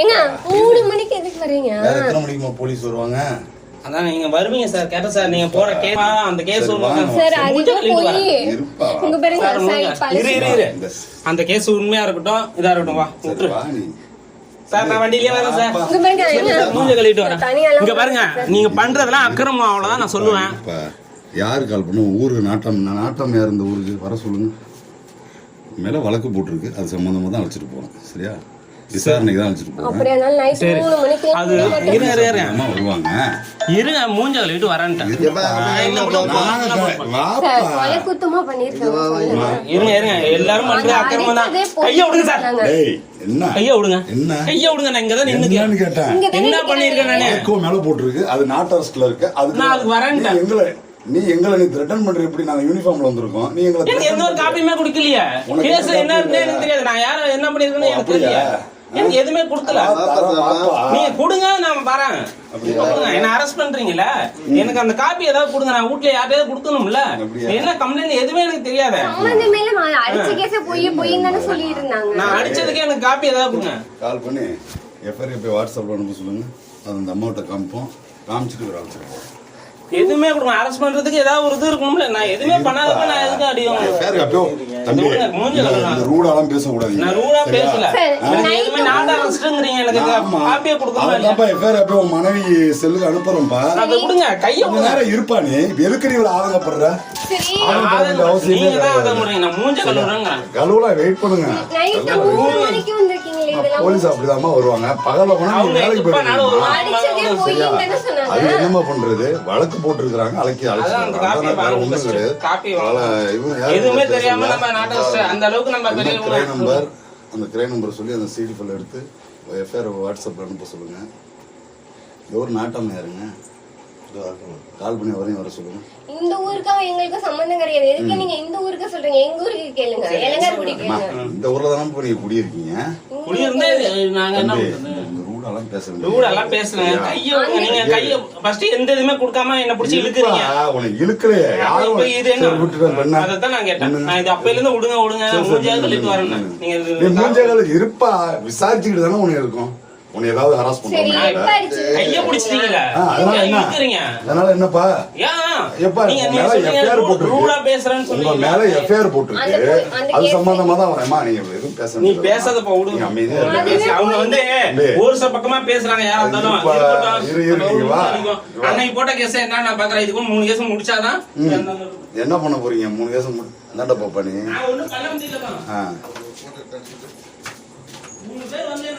ஏங்க மூணு மணிக்கு எதுக்கு வரீங்க வேற எத்தனை மணிக்குமா போலீஸ் வருவாங்க? அதான் நீங்க வருவீங்க சார் கேட்ட சார். நீங்க போற கேஸ் அந்த கேஸ் சரி. உங்க பாருங்க அந்த கேஸ் உண்மையா இருக்கட்டும் இதா இருக்கட்டும் வா சரி நான் வண்டியிலே வரேன் சார். மூஞ்ச கழுவிட்டு வரேன். இங்க பாருங்க நீங்க பண்றதெல்லாம் அக்கிரமம் அவ்வளவுதான் நான் சொல்லுவேன். இப்ப யாரு கால் பண்ணும் ஊருக்கு நாட்டம் நான் நாட்டம் யார் இந்த ஊருக்கு? வர சொல்லுங்க. மேல வழக்கு போட்டிருக்கு அது சம்பந்தமா தான் அழைச்சிட்டு போறோம். சரியா? விசாரணைக்கு தான் அழைச்சிட்டு போறேன். சரி. அது இரு இரு, இரு அம்மா வருவாங்க. இருங்க மூஞ்ச கழுவிட்டு வரேன்ட்டேன். இருங்க இருங்க. எல்லாரும் பண்றது அக்கிரமம் தான் அடிச்சதே போய் கைய விடுங்க சார். சொன்னாங்க. டேய் என்ன? கைய விடுங்க. என்ன? கைய விடுங்க நான் இங்கதான் நின்னுக்கேன். என்னன்னு கேட்டேன். இங்க தானே என்ன பண்ணிருக்கேன் நானு? மேல போட்டிருக்கு. அது நாட் அரஸ்ட்ல இருக்கு. அதுக்கு நான் அதுக்கு வரேன்ட்டேன். நீ எங்களை நீ எங்களை நீ த்ரெட்டன் பண்ற எப்படி? நாங்க யூனிஃபார்ம்ல வந்திருக்கோம். நீ எங்களை எந்த ஒரு காப்பியுமே கொடுக்கலையே. கேஸ் என்ன எனக்கு தெரியாது. நான் யார என்ன பண்ணிருக்கேன்னு எனக்கு? தெரியல. எனக்கு எதுவுமே கொடுக்கல. நீங்க கொடுங்க நான் வரேன். என்ன அரெஸ்ட் பண்றீங்கல்ல? எனக்கு அந்த காப்பி ஏதாவது கொடுங்க. நான் வீட்ல யார்ட்டையாவது கொடுக்கணும்ல? என்ன கம்ப்ளைண்ட் எதுவுமே எனக்கு தெரியாத. நான் அடிச்சதுக்கே எனக்கு காப்பி ஏதாவது கொடுங்க. கால் பண்ணி எஃப்ஐஆர் போய் வாட்ஸ்அப்ல அனுப்ப சொல்லுங்க. அது அந்த அம்மாவிட்ட காமிப்போம். காமிச்சிட்டு ஒரு ஆள் எதுவுமே கொடுங்க. அரெஸ்ட் பண்றதுக்கு ஏதாவது ஒரு இது இருக்கணும்ல. நான் எதுவுமே பண்ணாதப்ப நான் எதுக்கு கழுவலாம். இந்த ரூடாலாம் பேசக்கூடாது. நான் ரூடா பேசல. எதுவுமே நான் அரெஸ்ட்ங்கிறீங்க எனக்கு காப்பியே கொடுக்கணும் உன் மனைவி செல்லுக்கு அனுப்புறோம்ப்பா அதை கொடுங்க கைய நேரம் இருப்பா நீ. இப்ப எதுக்கு நீ இவ்வளவு ஆதங்கப்படுற? அவசியமே நீங்க தான் கிடையாது. முறைங்க நான் மூஞ்ச கழுவுறேங்கிறேன். கழுவுலாம் வெயிட் பண்ணுங்க. போலீஸ் அப்படிதாம்மா வருவாங்க. பகல்ல போனா நீ அவங்க வேலைக்கு போயிருக்கீங்க அது என்னம்மா பண்றது? வழக்கு போட்டிருக்காங்க அழைக்கி காப்பி வேற வாங்க ஒண்ணும். கிடையாது. எதுவுமே. தெரியாம நம்ம நாட்டை அந்த அளவுக்கு நம்ம. கிரை நம்பர் அந்த கிரை நம்பர் சொல்லி அந்த சிடி ஃபைல் எடுத்து எஃப்ஐஆர் வாட்ஸ்அப்ல அனுப்ப சொல்லுங்க. எவர் நாட்டம் யாருங்க? கால் பண்ணி வரையும் வர சொல்லுங்க. இந்த ஊருக்கா எங்களுக்கு சம்பந்தம் கிடையாது. எதுக்கு நீங்க இந்த ஊருக்கு சொல்றீங்க? எங்க ஊருக்கு கேளுங்க. இளங்கார்குடி அம்மா, கேளுங்க. இந்த ஊர்ல தானே இப்ப நீங்க குடியிருக்கீங்க? குடியிருந்தா நாங்க என்ன தம்பி, பண்றது? இந்த ரூடெல்லாம் பேச ரூட் எல்லாம் பேசுறேன். கைய விடுங்க. நீங்க கைய ஃபர்ஸ்ட் எந்த இதுவுமே கொடுக்காம என்ன பிடிச்சி இழுக்குறீங்க. உனக்கு இழுக்கலையே. யாரும் இது என்ன? அதைத்தான் நான் கேட்டேன். நான் இது அப்பையில இருந்து விடுங்க விடுங்க. வரேன். நீங்க இருப்பா விசாரிச்சுக்கிட்டு தானே உனக்கு இருக்கும். உன்னை ஏதாவது ஹராஸ் சரி பண்ணுவாங்க. கைய பிடிச்சிட்டீங்களா அதனால என்ன? அதனால என்னப்பா? ஏன்? எப்பா, நீங்க உங்க நீங்க மேல சொல்றீங்க FIR ரூ- போட்டிருக்கு. மேல எஃப்ஐஆர் போட்டிருக்கு. அது சம்பந்தமா தான் வரேம்மா. நீங்க எதுவும் பேச நீ பேசாதப்பா நீ விடுங்க அமைதியா. அவங்க வந்து. ஒரு சில பக்கமா பேசுறாங்க யாரா இருந்தாலும். இரு, வா. அன்னைக்கு போட்ட கேஸ் என்ன நான் பாக்குறேன்? இதுக்கும் மூணு கேஸ் முடிச்சாதான் என்ன பண்ண போறீங்க? மூணு கேசம் என்னடா பாப்பா நீ? பண்ண